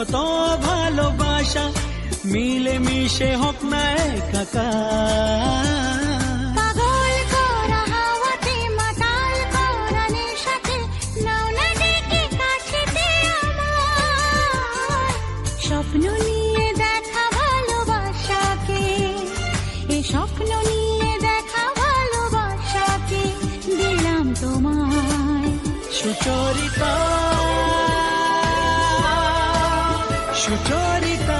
যত ভালোবাসা মিলে মিশে হোক না আমার। স্বপ্ন নিয়ে দেখা ভালোবাসাকে এ স্বপ্ন নিয়ে দেখা ভালোবাসাকে দিলাম তোমায়। সুচরিতা সুচরিতা সুচরিতা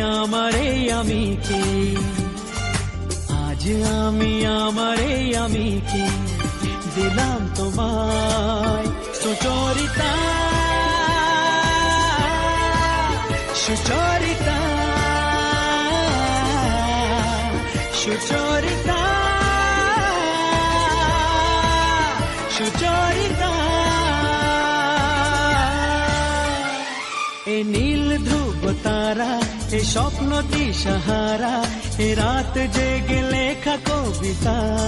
আমার আমি কে? আজ আমি আমার আমি কে? দিলাম তোমায় সুচরিতা। সুচরিতা। সুচরিতা। সুচরিতা। এ নীল ধ্রুব তারা এ স্বপ্ন দিশাহারা এ রাত জেগে লেখা কবিতা।